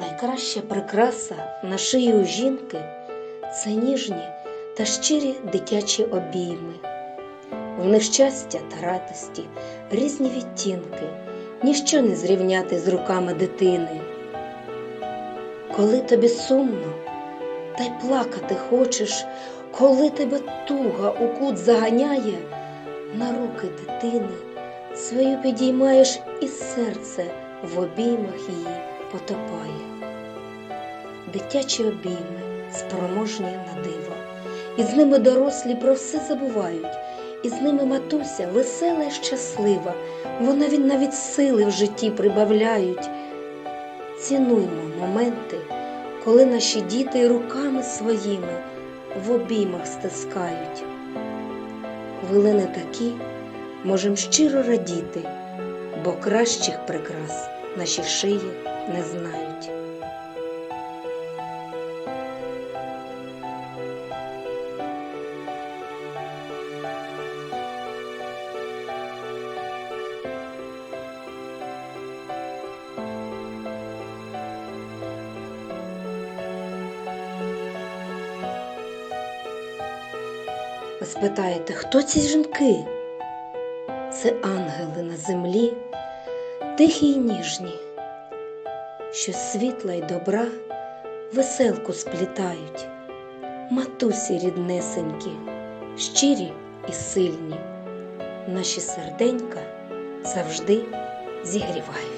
Найкраща прикраса на шиї у жінки це ніжні та щирі дитячі обійми. В них щастя та радості, різні відтінки, ніщо не зрівняти з руками дитини. Коли тобі сумно, та й плакати хочеш, коли тебе туга у кут заганяє, на руки дитини свою підіймаєш і серце в обіймах її потопає. Дитячі обійми спроможні на диво, і з ними дорослі про все забувають, і з ними матуся весела й щаслива, вона він навіть сили в житті прибавляють. Цінуймо моменти, коли наші діти руками своїми в обіймах стискають. Хвилини такі можем щиро радіти, бо кращих прикрас наші шиї не знають. Ви спитаєте, хто ці жінки? Це ангели на землі, тихі й ніжні, що світла й добра веселку сплітають, матусі ріднесенькі, щирі і сильні, наші серденька завжди зігрівають.